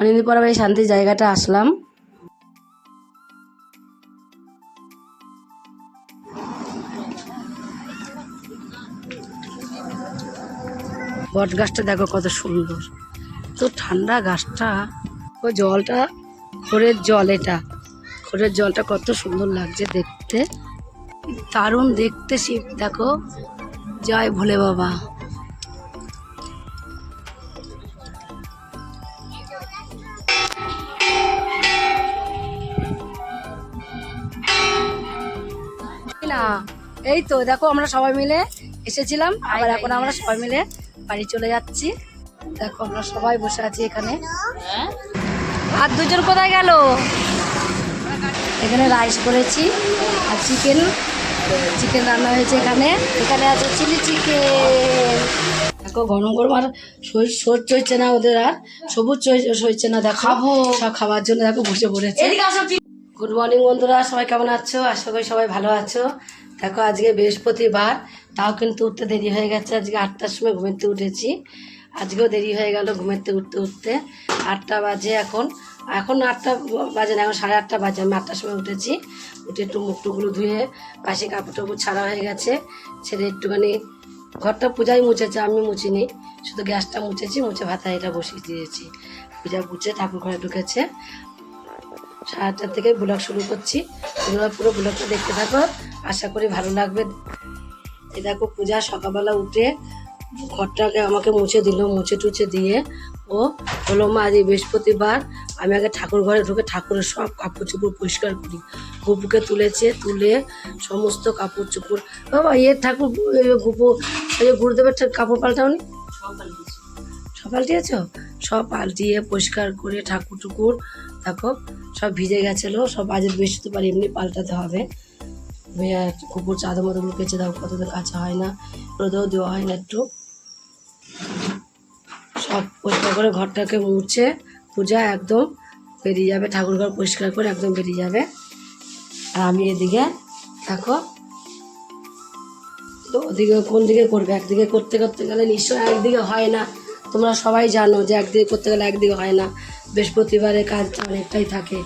অনেকদিন পর আবার এই শান্তির জায়গাটা আসলাম। বট গাছটা দেখো কত সুন্দর। তো ঠান্ডা গাছটা, ও জলটা খোরের জল এটা। খোরের জলটা কত সুন্দর লাগছে দেখতে। দারুণ দেখতে শিব, দেখো। জয় ভোলে বাবা। এই তো দেখো আমরা সবাই মিলে এসেছিলাম আবার এখন আমরা সবাই মিলে বাড়ি চলে যাচ্ছি। দেখো আমরা সবাই বসে আছি এখানে। আর দুজন কোথায় গেল? এখানে রাইস করেছি আর চিকেন চিকেন রান্না হয়েছে এখানে। এখানে আছে চিলি চিকেন। দেখো গরম গরম আর সহ্য হচ্ছে না ওদের আর সবুজ হচ্ছে না দেখো। সব খাওয়ার জন্য দেখো বসে পড়েছে। গুড মর্নিং বন্ধুরা সবাই কেমন আছো? আশা করি সবাই ভালো আছো। দেখো, আজকে বৃহস্পতিবার, তাও কিন্তু উঠতে দেরি হয়ে গেছে। আজকে আটটার সময় ঘুমেতে উঠেছি। আজকেও দেরি হয়ে গেল ঘুমেতে উঠতে উঠতে। আটটা বাজে এখন। এখন আটটা বাজে না, এখন সাড়ে আটটা বাজে। আমি আটটার সময় উঠেছি। উঠে একটু মুখ টুকগুলো ধুয়ে, বাসি কাপড় টাপড় ছাড়া হয়ে গেছে। ছেড়ে একটুখানি ঘরটা পূজাই মুছেছে, আমি মুছিনি। শুধু গ্যাসটা মুছেছি, মুছে ভাতা এটা বসিয়ে দিয়েছি। পূজা মুছে ঠাকুর ঘরে ঢুকেছে। সাড়ে আটটার থেকে ব্লগ শুরু করছি। তোমরা পুরো ব্লগটা দেখতে থাকো। আশা করি ভালো লাগবে। এই দেখো পূজা সকালবেলা উঠে ঘরটাকে আমাকে মুছে দিল মুছে টুছে দিয়ে। ও হলো মা আজ বৃহস্পতিবার আমি আগে ঠাকুর ঘরে ঢুকে ঠাকুরের সব কাপড় চোপড় পরিষ্কার করি। গুপুকে তুলেছে তুলে সমস্ত কাপড় চোপড়। বাবা এর ঠাকুর এ গুপু গুরুদেবের কাপড় পাল্টাওনি? সব পাল্টিয়েছ। সব পাল্টিয়ে পরিষ্কার করে ঠাকুর টুকুর দেখো সব ভিজে গেছিল, সব আজ বৃহস্পতিবার এমনি পাল্টাতে হবে। কুকুর চাদর মতো লুকেছে দাও কতদিন কাছে হয় না, রোদেও দেওয়া হয় না একটু। সব পরিষ্কার করে ঘরটাকে মুছে পূজা একদম বেরিয়ে যাবে, ঠাকুর ঘর পরিষ্কার করে একদম বেরিয়ে যাবে। আর আমি এদিকে দেখো তো ওদিকে কোন দিকে করবে? একদিকে করতে করতে গেলে নিশ্চয়ই একদিকে হয় না। তোমরা সবাই জানো যে একদিকে করতে গেলে একদিকে হয় না। বৃহস্পতিবারে কাজটা অনেকটাই থাকে।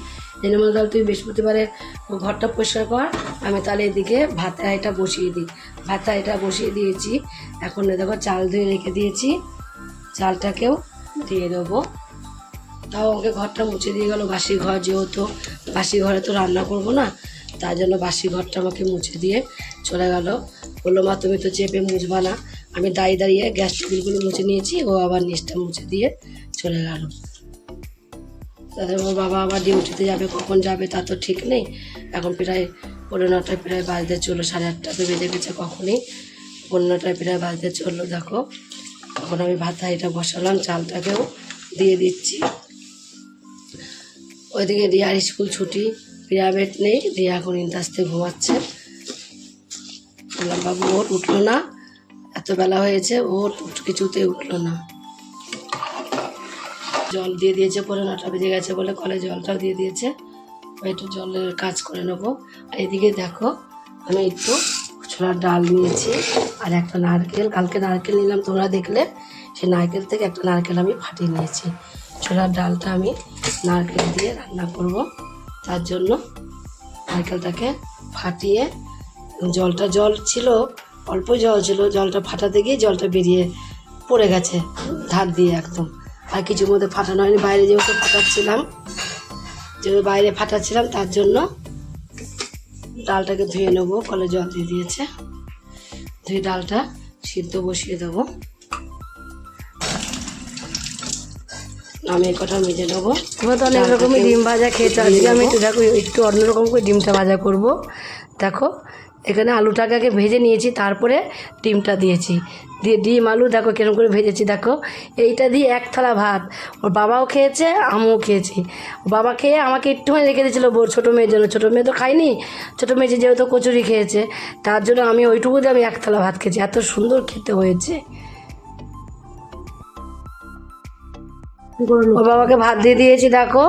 জন্য তাহলে তুই বৃহস্পতিবারে ঘরটা পরিষ্কার কর, আমি তাহলে এদিকে ভাতা এটা বসিয়ে দিই। ভাতা এটা বসিয়ে দিয়েছি। এখন দেখো চাল ধুয়ে রেখে দিয়েছি। চালটাকেও দিয়ে দেবো। তাও আমাকে ঘরটা মুছে দিয়ে গেল বাসি ঘর যেহেতু বাসি ঘরে তো রান্না করব না, তার জন্য বাসি ঘরটা আমাকে মুছে দিয়ে চলে গেল। বলল, মা, তুমি তো চেপে মুছবা না। আমি দাঁড়িয়ে দাঁড়িয়ে গ্যাস টেবিলগুলো মুছে নিয়েছি, ও আবার নিচটা মুছে দিয়ে চলে গেল। তাদের ওর বাবা আবার ডিউটিতে যাবে, কখন যাবে তা তো ঠিক নেই। এখন প্রায় পনেরো নটায় প্রায় বাজতে চলল, সাড়ে আটটা বেজে গেছে কখনই। পনেরো নটায় প্রায় বাজতে চলল, দেখো। এখন আমি ভাত এটা বসালাম, চালটাকেও দিয়ে দিচ্ছি। ওইদিকে রিয়ার স্কুল ছুটি বেড নেই, রিয়া এখন ইন্দাস্তে ঘুমাচ্ছে। বললাম, বাবু, ওর উঠল না। এত বেলা হয়েছে, ওর কিছুতে উঠল না। জল দিয়ে দিয়েছে পরে নটা বেজে গেছে বলে কলে জলটাও দিয়ে দিয়েছে। একটু জলের কাজ করে নেব। আর এদিকে দেখো, আমি একটু ছোলার ডাল নিয়েছি আর একটা নারকেল। কালকে নারকেল নিলাম, তোমরা দেখলে। সেই নারকেল থেকে একটা নারকেল আমি ফাটিয়ে নিয়েছি। ছোলার ডালটা আমি নারকেল দিয়ে রান্না করব। তার জন্য নারকেলটাকে ফাটিয়ে, জলটা, জল ছিল অল্প জল ছিল জলটা ফাটাতে গিয়ে জলটা বেরিয়ে পড়ে গেছে ধার দিয়ে একদম। আর কিছুর মধ্যে ফাটানো হয়নি বাইরে যেহেতু ফাটাচ্ছিলাম যেহেতু বাইরে ফাটাচ্ছিলাম তার জন্য ডালটাকে ধুয়ে নেব কলে জল দিয়ে দিয়েছে। ধুয়ে ডালটা সিদ্ধ বসিয়ে দেবো। আমি কটা মেজে নেব। তোমরা তো অনেক রকমের ডিম ভাজা খেয়েছো আজকে আমি একটু দেখো একটু অন্যরকম করে ডিমটা ভাজা করব। দেখো এখানে আলুটাকে আগে ভেজে নিয়েছি, তারপরে ডিমটা দিয়েছি। দিয়ে ডিম, আলু দেখো কিরম করে ভেজেছি, দেখো। এইটা দিয়ে এক থালা ভাত। ওর বাবাও খেয়েছে, আমিও খেয়েছি। বাবা খেয়ে আমাকে একটুখানি রেখে দিয়েছিলো বোর, ছোটো মেয়ের জন্য। ছোটো মেয়ে তো খাইনি ছোটো মেয়ে যেহেতু কচুরি খেয়েছে, তার জন্য আমি ওইটুকু দিয়ে আমি এক থালা ভাত খেয়েছি। এত সুন্দর খেতে হয়েছে। ওর বাবাকে ভাত দিয়ে দিয়েছি দেখো।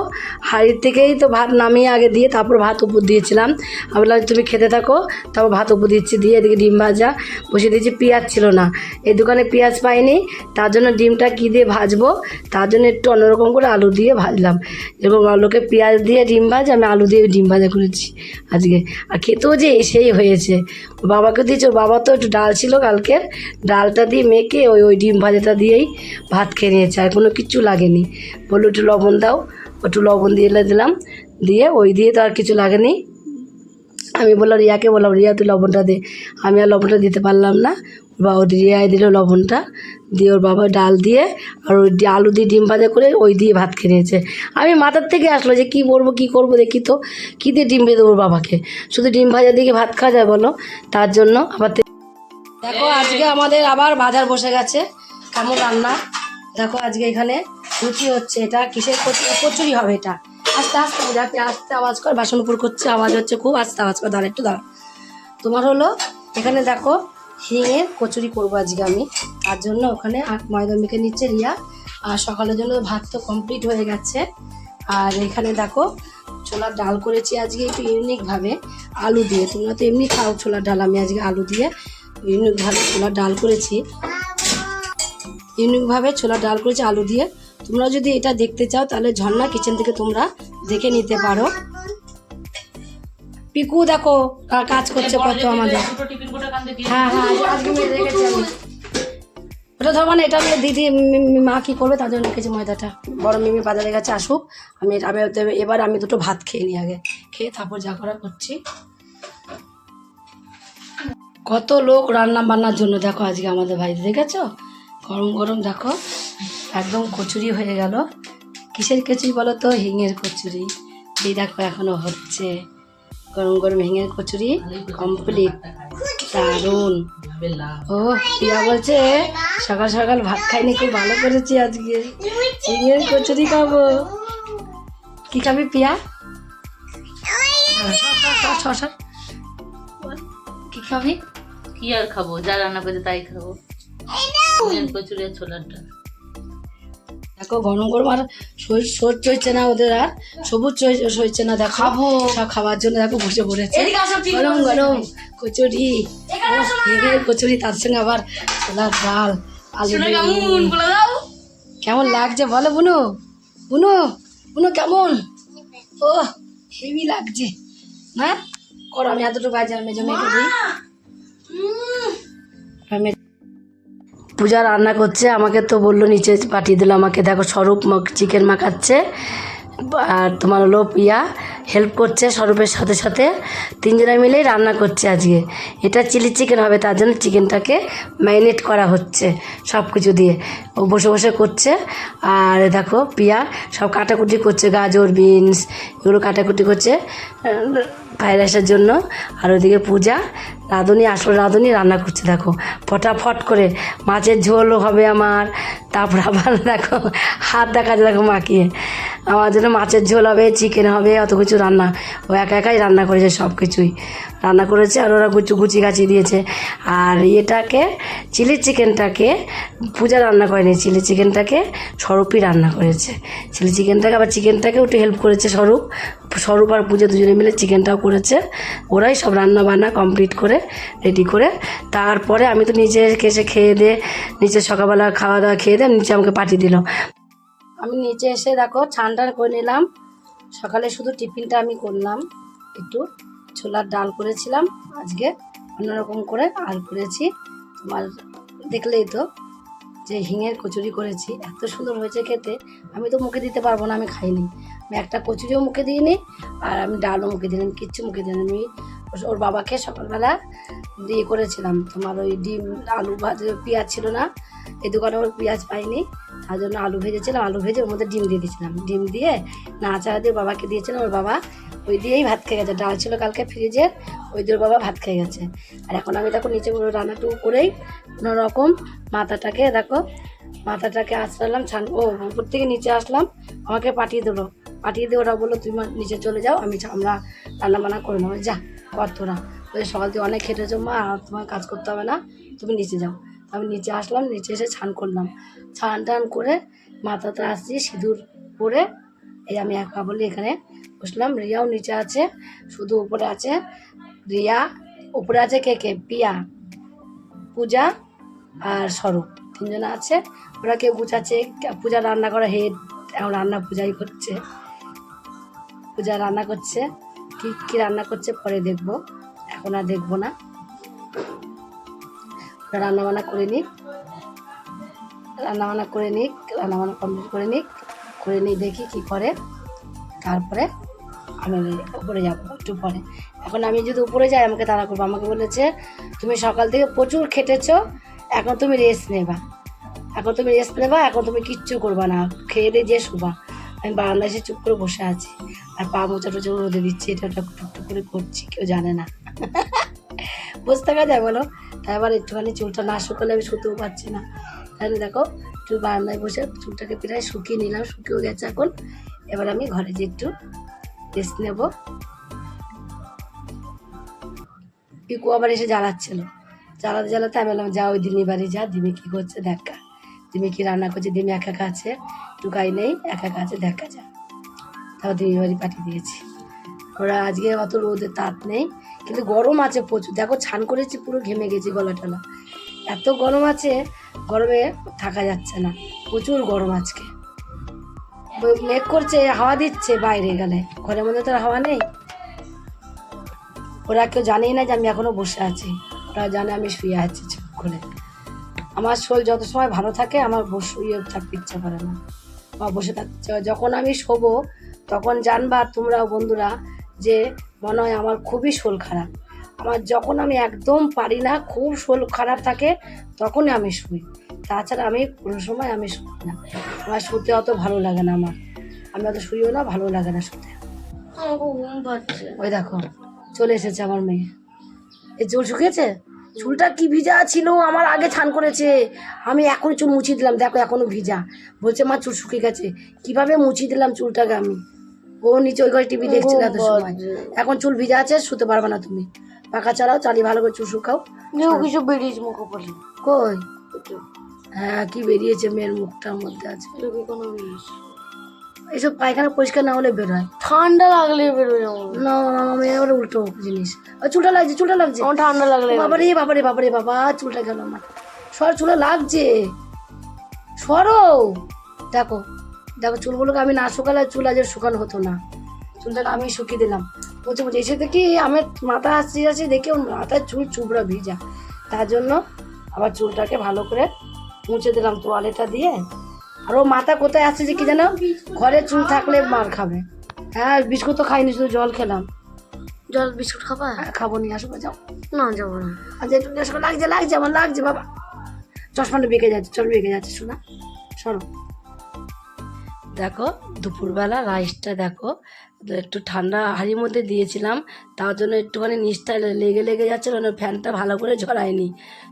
হাড়ির থেকেই তো ভাত নামিয়ে আগে দিয়ে তারপর ভাত উপর দিয়েছিলাম। আমি বললাম তুমি খেতে থাকো তারপর ভাত উপর দিচ্ছি। দিয়ে এদিকে ডিম ভাজা। বসিয়ে দিয়েছি পেঁয়াজ ছিল না। এই দোকানে পেঁয়াজ পাইনি। তার জন্য ডিমটা কী দিয়ে ভাজবো? তার জন্য একটু অন্যরকম করে আলু দিয়ে ভাজলাম। এরকম লোকে পেঁয়াজ দিয়ে ডিম ভাজ আমি আলু দিয়ে ডিম ভাজা করেছি আজকে। আর খেতেও যে সেই হয়েছে। বাবাকে দিয়েছে ওর বাবা তো একটু ডাল ছিল কালকের। ডালটা দিয়ে মেখে ওই ওই ডিম ভাজাটা দিয়েই ভাত খেয়ে নিয়েছে আর কোনো কিচ্ছু লাগেনি। বলল, একটু লবণ দাও। একটু লবণ দিয়ে এলে দিলাম। দিয়ে ওই দিয়ে তো আর কিছু লাগেনি। আমি বললাম, রিয়াকে বললাম, রিয়া, তুই লবণটা দে। আমি আর লবণটা দিতে পারলাম না। বা ওর রিয়ায় দিল লবণটা। দিয়ে ওর বাবা ডাল দিয়ে আর ওই আলু দিয়ে ডিম ভাজা করে ওই দিয়ে ভাত খেয়ে নিয়েছে। আমি মাথার থেকে আসলো যে কী করব কী করব, দেখি তো। কী দিয়ে ডিম ভেজে দেবো ওর বাবাকে? শুধু ডিম ভাজা দিয়ে ভাত খাওয়া যায় বলো? তার জন্য আবার দেখো, আজকে আমাদের আবার বাজার বসে গেছে। কেমন রান্না? দেখো আজকে এখানে লুচি হচ্ছে, এটা কিসের কচু- কচুরি হবে এটা। আস্তে আস্তে যাতে আস্তে আওয়াজ কর বাসন উপর করছে আওয়াজ হচ্ছে খুব আস্তে আওয়াজ কর, দাঁড়া, একটু দাঁড়া। তোমার হলো এখানে দেখো হিঙের কচুরি করব আজকে আমি। তার জন্য ওখানে ময়দা মেখে নিচ্ছে রিয়া। আর সকালের জন্য ভাত তো কমপ্লিট হয়ে গেছে। আর এখানে দেখো ছোলার ডাল করেছি আজকে একটু ইউনিকভাবে আলু দিয়ে। তোমরা তো এমনি খাও ছোলার ডাল, আমি আজকে আলু দিয়ে ইউনিকভাবে ছোলার ডাল করেছি। ইউনিকভাবে ছোলার ডাল করেছি, আলু দিয়ে। তোমরা যদি এটা দেখতে চাও, তাহলে ঝর্ণা কিচেন থেকে তোমরা দেখে নিতে পারো। পিকু, দেখো কাজ করছে কত আমাদের। হ্যাঁ হ্যাঁ আমি। ওটা ধরবো না এটা নিয়ে দিদি মি- কি করবে জন্য রেখেছি ময়দাটা। বড় মিমি বাজারে গেছে, আসুক। আমি আমি এবার আমি দুটো ভাত খেয়ে নিই আগে। খেয়ে তারপর যা করা করছি। কত লোক রান্না বান্নার জন্য, দেখো আজকে আমাদের বাড়িতে দেখেছ? গরম গরম দেখো, একদম কচুরি হয়ে গেল। কিসের কচুরি বলো তো? হিঙের কচুরি। এই দেখো এখনও হচ্ছে। গরম গরম হিঙের কচুরি কমপ্লিট দারুণ। ও, পিয়া বলছে, সকাল সকাল ভাত খাইনি, খুব ভালো করেছি আজকে। হিঙের কচুরি খাব। কি খাবি পিয়া? কি খাবি? কি আর খাব? যা রান্না করে তাই খাব। দেখো গরম গরম আর সই- সহ্য হচ্ছে না ওদের আর সবুজ সই- সইছে না দেখো। খাব। সব খাওয়ার জন্য দেখো বসে পড়েছে। গরম গরম কচুরি। কচুরি তার সঙ্গে আবার ছোলার ডাল আলু কেমন লাগছে বলো বুনু। বুনু বুনু কেমন? ও হেভি লাগছে। না? করো আমি এতটুকু বাজার মেজে মেখে দিই। আমি পূজা রান্না করছে, আমাকে তো বলল নিচে পাঠিয়ে দিল আমাকে। দেখো স্বরূপ চিকেন মাখাচ্ছে আর তোমার হলো পিয়া হেল্প করছে স্বরূপের সাথে সাথে। তিনজনে মিলেই রান্না করছে আজকে। এটা চিলি চিকেন হবে, তার জন্য চিকেনটাকে ম্যারিনেট করা হচ্ছে সব কিছু দিয়ে। ও বসে বসে করছে, আর দেখো পিয়া সব কাটাকুটি করছে, গাজর, বিনস, এগুলো কাটাকুটি করছে ফ্রাইড রাইসের জন্য। আর ওদিকে পূজা রাঁধুনি আসল রাঁধুনি রান্না করছে, দেখো। ফটাফট করে মাছের ঝোলও হবে আমার। তারপর আবার, দেখো, হাত দেখা যায় দেখো, মাখিয়ে। আমার জন্য মাছের ঝোল হবে চিকেন হবে, অত কিছু রান্না। ও একা একাই রান্না করেছে সব কিছুই রান্না করেছে আর ওরা গুচু গুচি গাছি দিয়েছে। আর এটাকে চিলি চিকেনটাকে পূজা রান্না করেনি। চিলি চিকেনটাকে স্বরূপই রান্না করেছে। চিলি চিকেনটাকে আবার চিকেনটাকেও একটু হেল্প করেছে স্বরূপ। স্বরূপ আর পূজা দুজনে মিলে চিকেনটাও করেছে। ওরাই সব রান্না বান্না কমপ্লিট করে রেডি করে। তারপরে আমি তো নিচে এসে খেয়ে দিয়ে নিচে সকালবেলা খাওয়া দাওয়া খেয়ে দিয়ে নিচে আমাকে পাঠিয়ে দিল। আমি নিচে এসে দেখো ছান টান করে নিলাম। সকালে শুধু টিফিনটা আমি করলাম। একটু ছোলার ডাল করেছিলাম। আজকে অন্যরকম করে আর করেছি। তোমার দেখলেই তো যে হিঙের কচুরি করেছি। এত সুন্দর হয়েছে খেতে। আমি তো মুখে দিতে পারব না, আমি খাইনি। আমি একটা কচুরিও মুখে দিইনি আর আমি ডালও মুখে আমি কিচ্ছু মুখে দিইনি। আমি ওর- বাবাকে সকালবেলা দিয়ে করেছিলাম। তোমার ওই ডিম, আলু ভাজে, পেঁয়াজ ছিল না। এই দোকানে ওর পেঁয়াজ পাইনি। তার জন্য আলু ভেজেছিলাম, আলু ভেজে ওর মধ্যে ডিম দিয়ে দিয়েছিলাম। ডিম দিয়ে নাড়াচাড়া দিয়ে বাবাকে দিয়েছিলাম, ওর বাবা ওই দিয়েই ভাত খেয়ে গেছে। ডাল ছিল কালকে ফ্রিজে ওই দিয়ে বাবা ভাত খেয়ে গেছে। আর এখন আমি দেখো নিচে পুরো রান্নাটুকু করেই কোনো রকম মাথাটাকে দেখো, মাথাটাকে আসলাম ছান ও উপর থেকে নিচে আসলাম, আমাকে পাঠিয়ে দিলো। পাঠিয়ে দিয়ে ওরা বলল, তুমি নিচে চলে যাও, আমি আমরা রান্না বান্না করে নেব। যা, কর তোরা। সকাল থেকে অনেক খেটেছো মা, আর তোমার কাজ করতে হবে না, তুমি নিচে যাও। আমি নিচে আসলাম নিচে এসে ছান করলাম। ছান টান করে মাথাতে আসছি সিঁদুর পরে এই আমি একা বলি এখানে বসলাম। রিয়াও নিচে আছে, শুধু উপরে আছে। রিয়া, উপরে আছে কে কে? পিয়া, পূজা আর স্বরূপ। তিনজনে আছে। ওরা কেউ গুছাচ্ছে পূজা রান্না করা হেড, এখন রান্না পূজাই করছে। পূজা রান্না করছে। কি কি রান্না করছে পরে দেখব। এখন আর দেখব না। ওরা রান্না বান্না করে নিক। রান্না বান্না করে নিক রান্না বান্না কমপ্লিট করে নিক, করে নিই দেখি কি করে। তারপরে আমি উপরে যাব, একটু পরে। এখন আমি যদি উপরে যাই, আমাকে তাড়া করব। আমাকে বলেছে, তুমি সকাল থেকে প্রচুর খেটেছো, এখন তুমি রেস্ট নেবা। এখন তুমি রেস্ট নেবা, এখন তুমি কিচ্ছু করবা না। খেয়ে দিয়ে যে শোবা। আমি বারান্দায় এসে চুপ করে বসে আছি। আর পা মোচা টোচা রোদে দিচ্ছি, এটা ওটা টুকটুক করে করছি, কেউ জানে না। বসে থাকা যায় বলো? আবার একটুখানি চুলটা না শুকালে আমি শুতেও পারছি না। তাহলে দেখো, একটু বারান্দায় বসে চুলটাকে প্রায় শুকিয়ে নিলাম, শুকিয়েও গেছে এখন। এবার আমি ঘরে যে একটু রেস্ট নেব। পিকু আবার এসে জ্বালাচ্ছিল। জ্বালাতে জ্বালাতে আমি বললাম, যা ওই দিমি বাড়ি যা, দিমি কী করছে দেখা দিমি কি রান্না করছে? দিমি একা আছে, টুকাই নেই, একা আছে, দেখা যা। তাও দিমি বাড়ি পাঠিয়ে দিয়েছি। ওরা আজকে অত রোদের তাপ নেই। কিন্তু গরম আছে প্রচুর। দেখো, ছান করেছি, পুরো ঘেমে গেছি গলা টলা এত গরম আছে, গরমে থাকা যাচ্ছে না। প্রচুর গরম আজকে। মেঘ করছে, হাওয়া দিচ্ছে বাইরে গেলে। ঘরের মধ্যে তো হাওয়া নেই। ওরা কেউ জানেই না যে আমি এখনও বসে আছি। ওরা জানে আমি শুয়ে আছি চুপ করে। আমার শরীর যত সময় ভালো থাকে, আমার শুয়ে থাকতে ইচ্ছা করে না। বা বসে থাকতে যখন আমি শোবো, তখন জানবা তোমরা বন্ধুরা যে মনে হয় আমার খুবই শোল খারাপ। আমার যখন আমি একদম পারি না খুব শোল খারাপ থাকে তখনই আমি শুই। তাছাড়া আমি কোনো সময় আমি শুই না। আমার শুতে অত ভালো লাগে না আমার। আমি অত শুইও না ভালো লাগে না শুতে। ওই দেখো চলে এসেছে আমার মেয়ে। এই চুল শুকিয়েছে? চুলটা কি ভিজা ছিল আমার আগে ছান করেছে। আমি এখন চুল মুছিয়ে দিলাম দেখো এখনও ভিজা। বলছে মা চুল শুকিয়ে গেছে। কীভাবে মুছিয়ে দিলাম চুলটাকে আমি? ও নিচে ওই ঘরে টিভি দেখছিল এত সময়। এখন চুল ভিজা আছে শুতে পারবে না তুমি। পাখা চালাও চালিয়ে ভালো করে চুল শুকাও। কিছু বেরিয়েছে মুখ পড়ি কই? হ্যাঁ কি বেরিয়েছে মেয়ের মুখটার মধ্যে আছে কোনো বেরিয়েছে? এইসব পায়খানা পরিষ্কার না হলে বেরোয় ঠান্ডা লাগলে বেরোয় না মেয়ে আবার উল্টো জিনিস। চুলটা লাগছে চুলটা লাগছে। আমার ঠান্ডা লাগলে বাবারে বাবারে বাবারে বাবা চুলটা গেল আমার? সর চুলে লাগছে। সরো। দেখো দেখো চুলগুলোকে আমি না শুকালে চুল আজ শুকানো হতো না। চুলটাকে আমি শুকিয়ে দিলাম। বলছে বলছে এসে দেখি আমার মাথা আসছে আছে দেখি ওর মাথায় চুল চুবড়া ভিজা। তার জন্য আবার চুলটাকে ভালো করে মুছে দিলাম তোয়ালেটা দিয়ে। আর ও মাথা কোথায় আসছে যে কি জানো ঘরে চুল থাকলে মার খাবে। হ্যাঁ বিস্কুট তো খাইনি শুধু জল খেলাম। জল বিস্কুট খাবা? হ্যাঁ, খাব নিয়ে আসব যাও। না যাব না। আজ একটু লাগছে লাগছে আমার লাগছে বাবা। চশমাটা বেঁকে যাচ্ছে চল বেঁকে যাচ্ছে শোনা। সরো। দেখো, দুপুরবেলা রাইসটা দেখো, একটু ঠান্ডা হাড়ির মধ্যে দিয়েছিলাম, তার জন্য একটুখানি নিচটা লেগে লেগে যাচ্ছে মানে ফ্যানটা ভালো করে ঝরায়নি।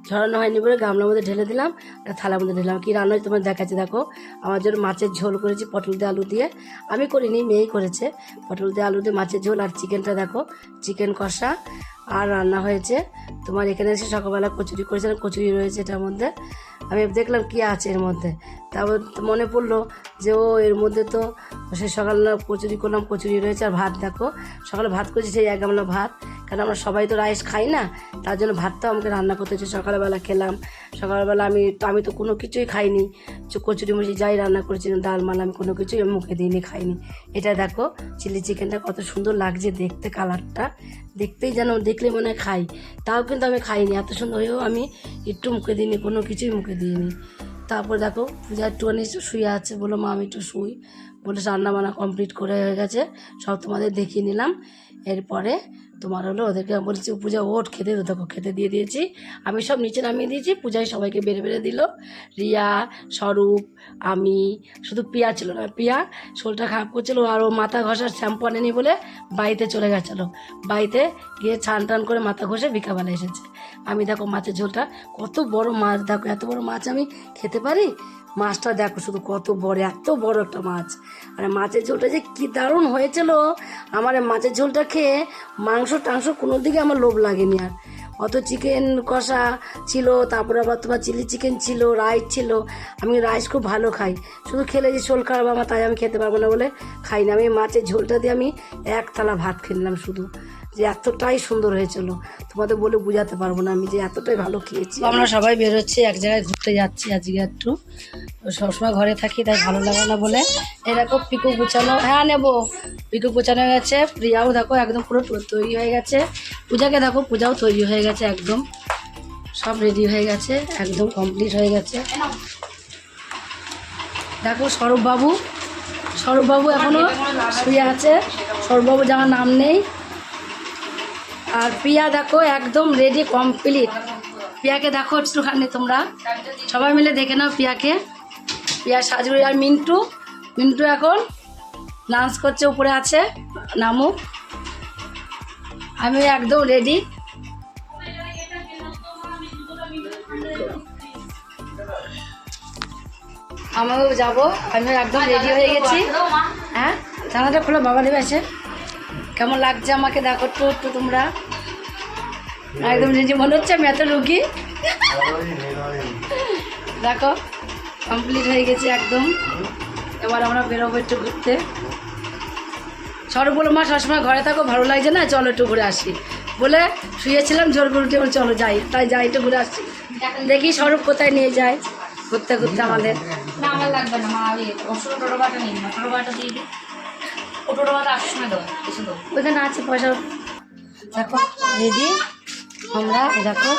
ঝরানো হয়নি বলে গামলার মধ্যে ঢেলে দিলাম, একটা থালার মধ্যে ঢেলাম কী রান্না তোমার দেখাচ্ছে, দেখো। আমার জন্য মাছের ঝোল করেছি, পটল দিয়ে আলু দিয়ে। আমি করিনি, মেয়েই করেছে। পটল দিয়ে আলু দিয়ে মাছের ঝোল আর চিকেনটা দেখো, চিকেন কষা। আর রান্না হয়েছে। তোমার এখানে এসে সকালবেলা কচুরি করেছিলাম, কচুরি রয়েছে এটার মধ্যে। আমি দেখলাম কি আছে এর মধ্যে। তারপর মনে পড়ল যে, ও, এর মধ্যে তো সে সকালবেলা কচুরি করলাম, কচুরি রয়েছে। আর ভাত দেখো, সকালে ভাত করেছি সেই এক গামলা ভাত। কারণ আমরা সবাই তো রাইস খাই না, তার জন্য ভাতটাও আমাকে রান্না করতে হচ্ছে। সকালবেলা খেলাম, সকালবেলা আমি তো আমি তো কোনো কিছুই খাইনি। কচুরি মুচি যাই রান্না করেছিলাম, ডাল, মাল আমি কোনো কিছুই আমি মুখে দিইনি, খাইনি। এটা দেখো, চিলি চিকেনটা কত সুন্দর লাগছে দেখতে, কালারটা দেখতেই যেন, দেখলে মনে হয় খাই। তাও কিন্তু আমি খাইনি, এত সুন্দর হয়েও আমি একটু মুখে দিইনি, কোনো কিছুই মুখে দিইনি। তারপর দেখো, পূজা একটুখানি শুয়ে আছে বলো মা, আমি একটু শুই। বলে রান্না বান্না কমপ্লিট করে হয়ে গেছে, সব তোমাদের দেখিয়ে নিলাম। এরপরে তোমার হলো ওদেরকে আমি বলছি, পূজা, ওঠ, খেতে দে। দেখো, খেতে দিয়ে দিয়েছি। আমি সব নিচে নামিয়ে দিয়েছি, পূজায় সবাইকে বেড়ে বেড়ে দিল। রিয়া, স্বরূপ, আমি, শুধু পিয়া ছিল না, পিয়া শোলটা খারাপ করছিল আর ও মাথা ঘষার শ্যাম্পু আনেনি বলে বাড়িতে চলে গেছিল। বাড়িতে গিয়ে ছান টান করে মাথা ঘষে বিকাবেলা এসেছে। আমি দেখো মাছের ঝোলটা, কত বড় মাছ, দেখো এত বড় মাছ আমি খেতে পারি? মাছটা দেখো শুধু কত বড়, এত বড় একটা মাছ। আর মাছের ঝোলটা যে কী দারুণ হয়েছিল। আমার মাছের ঝোলটা খেয়ে মাংস টাংস কোনো দিকে আমার লোভ লাগেনি আর। অত চিকেন কষা ছিল, তারপরে আবার তোমার চিলি চিকেন ছিল রাইস ছিল। আমি রাইস খুব ভালো খাই। শুধু খেলে যে শোল খারাপ আমার, তাই আমি খেতে পারব না বলে খাই না। আমি মাছের ঝোলটা দিয়ে আমি এক থালা ভাত খেলাম শুধু। যে এতটাই সুন্দর হয়েছিল। তোমাদের বলে বোঝাতে পারব না আমি যে এতটাই ভালো খেয়েছি। আমরা সবাই বেরোচ্ছি, এক জায়গায় ঘুরতে যাচ্ছি আজকে একটু। সবসময় ঘরে থাকি, তাই ভালো লাগে না বলে। এরকম পিকু গুছানো। হ্যাঁ নেব। পিকু গুছানো হয়ে গেছে। প্রিয়াও দেখো, একদম পুরো তৈরি হয়ে গেছে। পূজাকে দেখো, পূজাও তৈরি হয়ে গেছে একদম। সব রেডি হয়ে গেছে, একদম কমপ্লিট হয়ে গেছে। দেখো সৌরভবাবু সৌরভবাবু এখনও শুয়ে আছে। সৌরভবাবু যাওয়ার নাম নেই। আর প্রিয়া দেখো একদম রেডি কমপ্লিট প্রিয়াকে দেখো একটুখানি তোমরা। সবাই মিলে দেখে নাও প্রিয়াকে। প্রিয়া সাজুরি আর মিন্টু। মিন্টু এখন ডান্স করছে, উপরে আছে নামুক আমি একদম রেডি আমিও যাব আমি একদম রেডি হয়ে গেছি। হ্যাঁ জানাটা খোলো, বাবা দেবে আছে কেমন লাগছে আমাকে? দেখো একটু একটু তোমরা। একদম নিজে মনে হচ্ছে আমি এত রুগী। দেখো কমপ্লিট হয়ে গেছে একদম। এবার আমরা বেরোবো একটু ঘুরতে। সরব বলো মা সবসময় ঘরে থাকো, ভালো লাগছে না? চলো একটু ঘুরে আসি। বলে শুয়েছিলাম, জোর করে উঠে চলো যাই। তাই যাই, একটু ঘুরে আসছি দেখি সরব কোথায় নিয়ে যায়। ঘুরতে ঘুরতে আমাদের। না, আমার লাগবে না, মা, ওই টোটো বাটা নিন না টোটো বাটা দিয়ে দিই ও আসার সময় দেবো এসে দেবো ওখানে আছে পয়সা দেখো রেডি আমরা দেখো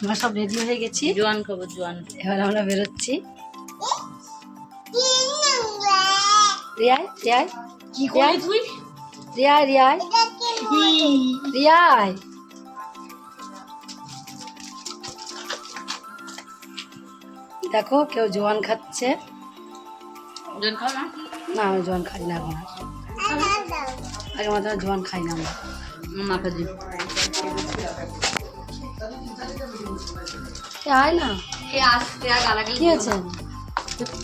আমরা সব রেডি হয়ে গেছি। জোয়ান খাব জোয়ান। এবার আমরা বেরোচ্ছি। রিয়াই রিয়াই কি রিয়াই? তুই? রিয়াই রিয়াই। রিয়াই। দেখো কেউ জোয়ান খাচ্ছে। জোয়ান খাও না? না আমি জোয়ান খাই না এখন। আর। আগে মাত্র জোয়ান খাই না আমরা। মাখা দিই এ আয় না। এ আসতে আর গালাগালি কি আছে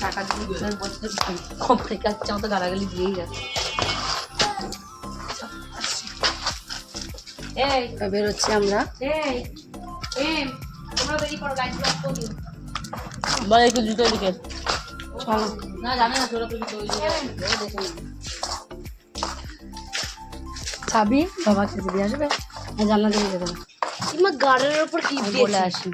টাকা দিয়ে বছর কম থেকে আসছে আমার তো গালাগালি দিয়েই যাচ্ছে। এই। বেরোচ্ছি আমরা। বলে একটু জুতো দিকে। চলো। না জানি না তোরা চাবি দিয়ে আসবে। জানলা দিয়ে দেবে। গাড়ির উপর কি বলে আসি।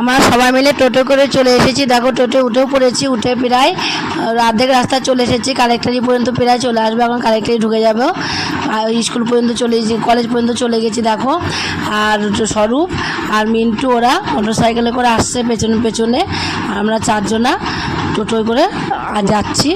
আমরা সবাই মিলে টোটো করে চলে এসেছি। দেখো, টোটো উঠেও পড়েছি, উঠে প্রায় অর্ধেক রাস্তা চলে এসেছি। কালেক্টারি পর্যন্ত প্রায় চলে আসবে, এখন কালেক্টারি ঢুকে যাব। স্কুল পর্যন্ত চলে কলেজ পর্যন্ত চলে গেছি, দেখো। আর স্বরূপ আর মিন্টু, ওরা মোটর সাইকেলে করে আসছে পেছনে পেছনে আমরা চারজনা টোটোয় করে যাচ্ছি।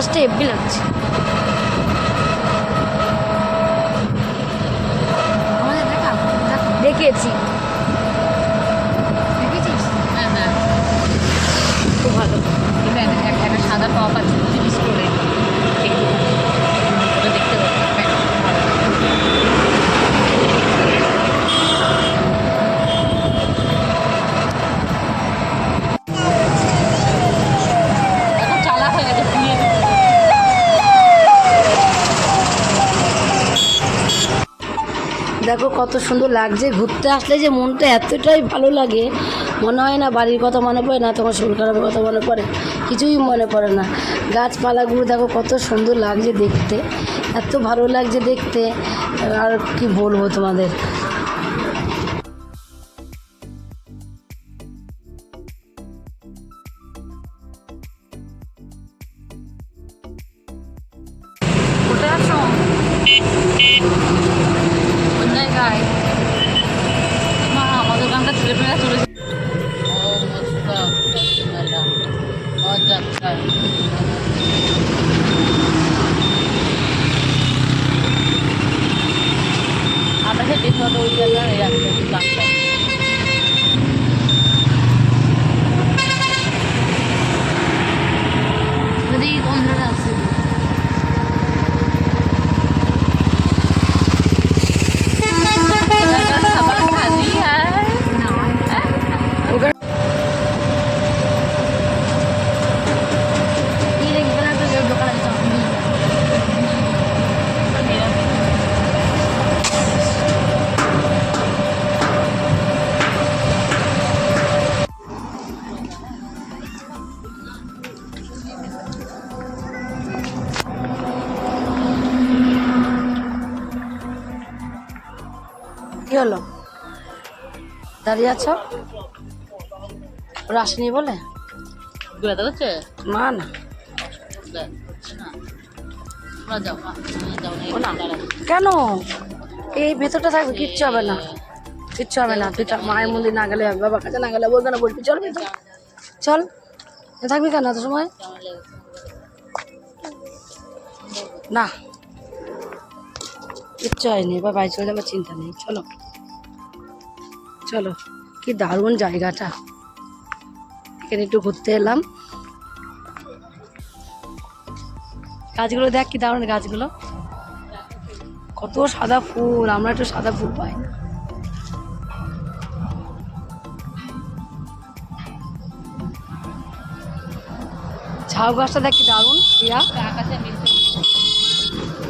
আকাশটা এব্বি লাগছে। দেখেছি হ্যাঁ হ্যাঁ। খুব ভালো। একটা সাদা টপ আছে বুঝলি স্টোরে একটু ওটা দেখতে পাবো দেখো কত সুন্দর লাগছে, ঘুরতে আসলে যে মনটা এতটাই ভালো লাগে, মনে হয় না বাড়ির কথা মনে পড়ে না, তোমার শরীর খারাপের কথা মনে পড়ে, কিছুই মনে পড়ে না। গাছপালাগুলো দেখো কত সুন্দর লাগছে দেখতে, এত ভালো লাগছে দেখতে, আর কি বলব তোমাদের? দাঁড়িয়ে আছো? ওরা আসেনি বলে? ব্যথা করছে মা না। কেন? এই ভেতরটা থাকবে কিচ্ছু হবে না। কিচ্ছু হবে না। তুই মায়ের মন্দির না গেলে হবে বাবার কাছে না গেলে বলবে না বলবি। চল ভেতর। চল। থাকবি কেন এত সময়? না। কিচ্ছু হয়নি। বাড়ি চলে যাবার চিন্তা নেই। চলো। চলো, কি দারুণ জায়গাটা। এখানে একটু ঘুরতে এলাম। গাছগুলো দেখ কি দারুণ গাছগুলো। কত সাদা ফুল, আমরা একটু সাদা ফুল পাই। না ঝাউ গাছটা দেখ কি দারুণ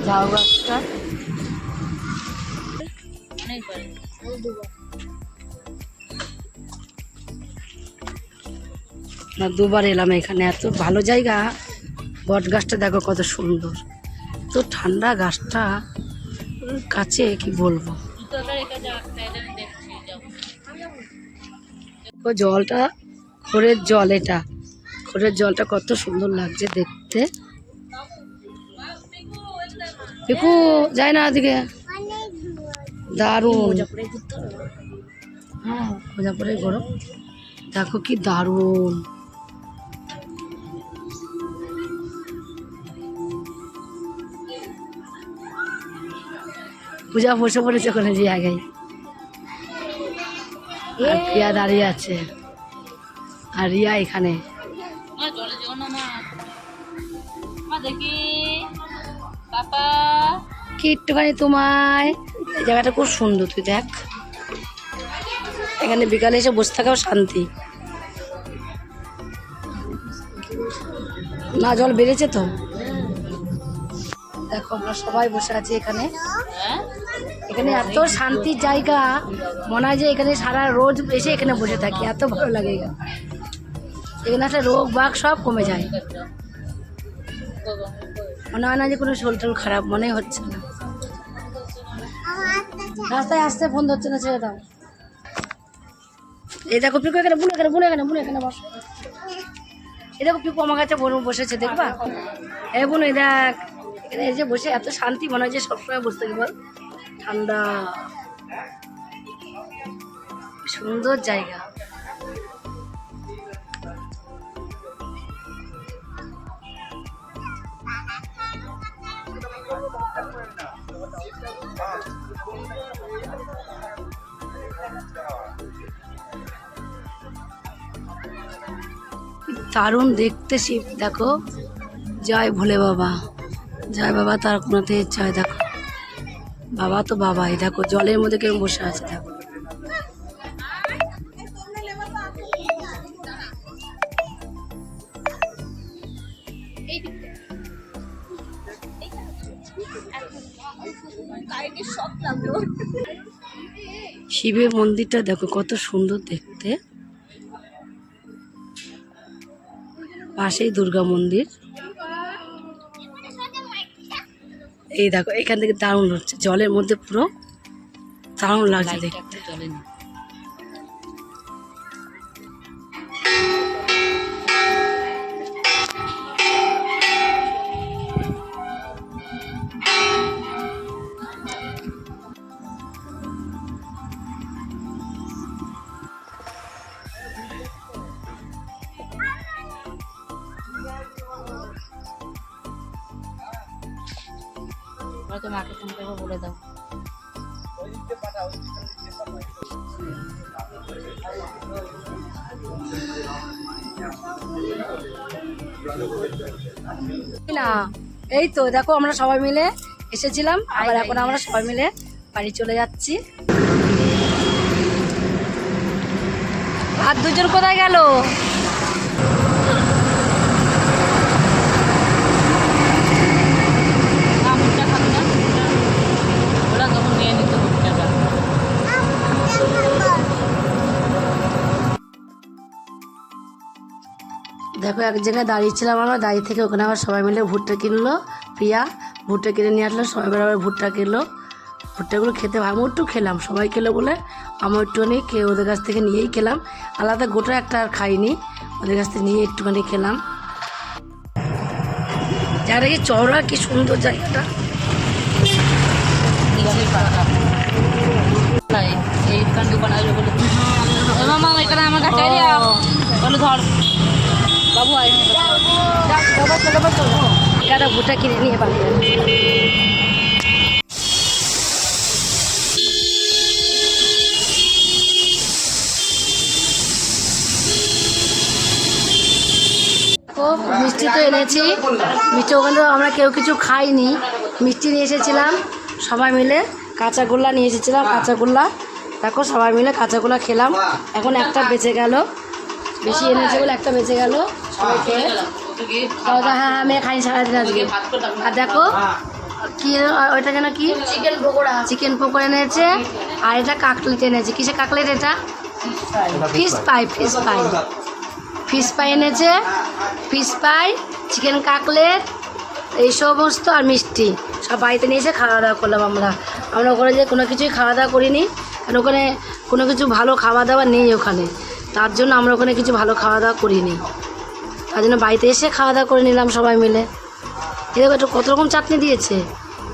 ঝাউ গাছটা। না, দুবার এলাম এখানে। এত ভালো জায়গা। বট গাছটা দেখো কত সুন্দর। তো ঠান্ডা গাছটা। কাছে কি বলব? জলটা খোরের জল এটা। খোরের জলটা কত সুন্দর লাগছে দেখতে। পিকু যায় না ওদিকে দারুণ। হ্যাঁ মোজাপুরে গরম। দেখো কি দারুণ। পূজা বসে পড়েছে ওখানে যে আগে। আর প্রিয়া দাঁড়িয়ে আছে। আর রিয়া এখানে। কি একটুখানি তোমায়? এই জায়গাটা খুব সুন্দর তুই দেখ। এখানে বিকালে এসে বসে থাকাও শান্তি। না জল বেড়েছে তো? দেখো আমরা সবাই বসে আছি এখানে। হ্যাঁ? এখানে এত শান্তির জায়গা। মনে হয় যে এখানে সারা রোজ এসে এখানে বসে থাকি, এত ভালো লাগে। এখানে একটা রোগ বাগ সব কমে যায়। মনে হয় না যে কোনো শরীর টরীর খারাপ, মনে হচ্ছে না। রাস্তায় আসতে ফোন ধরছে না, ছেড়ে দাও। এই দেখো পিকু, এখানে বুনো এখানে বুনো এখানে বুনো, এখানে বসো। এই দেখো পিকু আমার কাছে বোন বসেছে, দেখবা? এ বোন, এই দেখ। এখানে এসে বসে এত শান্তি, মনে হয় যে সবসময় বসতে বল। ঠান্ডা। সুন্দর জায়গা। দারুণ দেখতে শিব দেখো। জয় ভোলে বাবা। জয় বাবা তার কোনাতে জয়, দেখো। বাবা তো বাবাই, দেখো জলের মধ্যে কেউ বসে আছে, দেখো। শিবের মন্দিরটা দেখো কত সুন্দর দেখতে। পাশেই দুর্গা মন্দির। এই দেখো এখান থেকে দারুণ হচ্ছে। জলের মধ্যে পুরো দারুণ লাগছে দেখতে। এই তো দেখো আমরা সবাই মিলে এসেছিলাম, আবার এখন আমরা সবাই মিলে বাড়ি চলে যাচ্ছি। আর দুজন কোথায় গেল? দেখো এক জায়গায় দাঁড়িয়েছিলাম আমরা দাঁড়িয়ে থেকে ওখানে আবার সবাই মিলে ভুট্টা কিনলো। প্রিয়া ভুট্টা কিনে নিয়ে আসলো সবাই মিলে আবার ভুট্টা কিনলো। ভুট্টাগুলো খেতে আমি একটু খেলাম সবাই খেলো বলে। আমার একটুখানি খেয়ে ওদের কাছ থেকে নিয়েই খেলাম। আলাদা গোটা একটা আর খাইনি ওদের কাছ থেকে নিয়ে একটুখানি খেলাম। জায়গাটা কি চওড়া কি সুন্দর জায়গাটা। নিচেই পাতা তাই এই দোকান আসবে বলে। আমার কাছে বলে ধর। বাবু ভুট্টা কিনে মিষ্টি তো এনেছি। মিষ্টি ওখানে আমরা কেউ কিছু খাইনি। মিষ্টি নিয়ে এসেছিলাম সবাই মিলে। কাঁচাগোল্লা নিয়ে এসেছিলাম কাঁচাগোল্লা দেখো, সবাই মিলে কাঁচাগোল্লা খেলাম। এখন একটা বেঁচে গেল। বেশি এনেছে বলে একটা বেঁচে গেল। খাওয়া দাওয়া হ্যাঁ আমি খাই সারাদিন আজকে। আর দেখো কি ওইটা যেন কি? চিকেন পকোড়া। চিকেন পকোড়া এনেছে। আর এটা কাকলেট এনেছে। কিসে কাকলেট এটা? Fish pie fish pie fish pie এনেছে। ফিশ পাই চিকেন কাকলেট এই সমস্ত আর মিষ্টি। সব বাড়িতে নিয়ে এসে খাওয়া দাওয়া করলাম আমরা। আমরা ওখানে যে কোনো কিছুই খাওয়া দাওয়া করিনি। কারণ ওখানে কোনো কিছু ভালো খাওয়া দাওয়া নেই ওখানে। তার জন্য আমরা ওখানে কিছু ভালো খাওয়া দাওয়া করিনি। তার জন্য বাড়িতে এসে খাওয়া দাওয়া করে নিলাম সবাই মিলে। এরকম একটু কত রকম চাটনি দিয়েছে?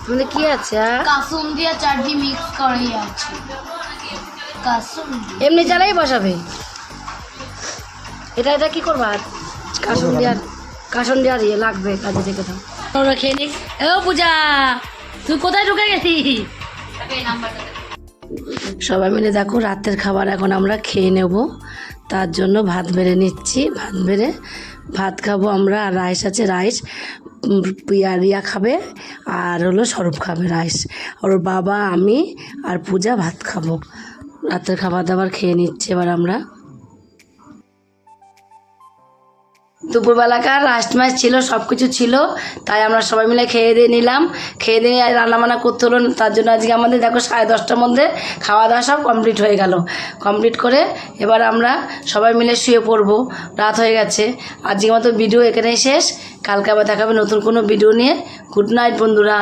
তোমাদের কি আছে? কাসুম দিয়ে চাটনি মিক্স করাই আছে। কাসুম এমনি চালাই বসাবে। এটা এটা কি করবা? কাসন দেওয়ার কাসন দেওয়ার ইয়ে লাগবে কাজে থেকে তো ওরা খেয়ে নিক ও পূজা তুই কোথায় ঢুকে গেলি সবাই মিলে দেখো রাতের খাবার এখন আমরা খেয়ে নেব। তার জন্য ভাত বেড়ে নিচ্ছি, ভাত বেড়ে ভাত খাব আমরা, আর রাইস আছে, রাইস রিয়া খাবে, আর হলো স্বরূপ খাবে রাইস। ওর বাবা, আমি আর পূজা ভাত খাব। রাতের খাবার দাবার খেয়ে নিচ্ছি এবার আমরা। দুপুরবেলাকার লাস্ট ম্যাচ ছিল সব কিছু ছিল, তাই আমরা সবাই মিলে খেয়ে দিয়ে নিলাম। খেয়ে দিয়ে রান্না বান্না করতে হলো। তার জন্য আজকে আমাদের দেখো সাড়ে দশটার মধ্যে খাওয়া দাওয়া সব কমপ্লিট হয়ে গেল। কমপ্লিট করে এবার আমরা সবাই মিলে শুয়ে পড়ব। রাত হয়ে গেছে। আজকের মতো ভিডিও এখানেই শেষ। কালকে আবার দেখাবে নতুন কোনো ভিডিও নিয়ে। গুড নাইট বন্ধুরা।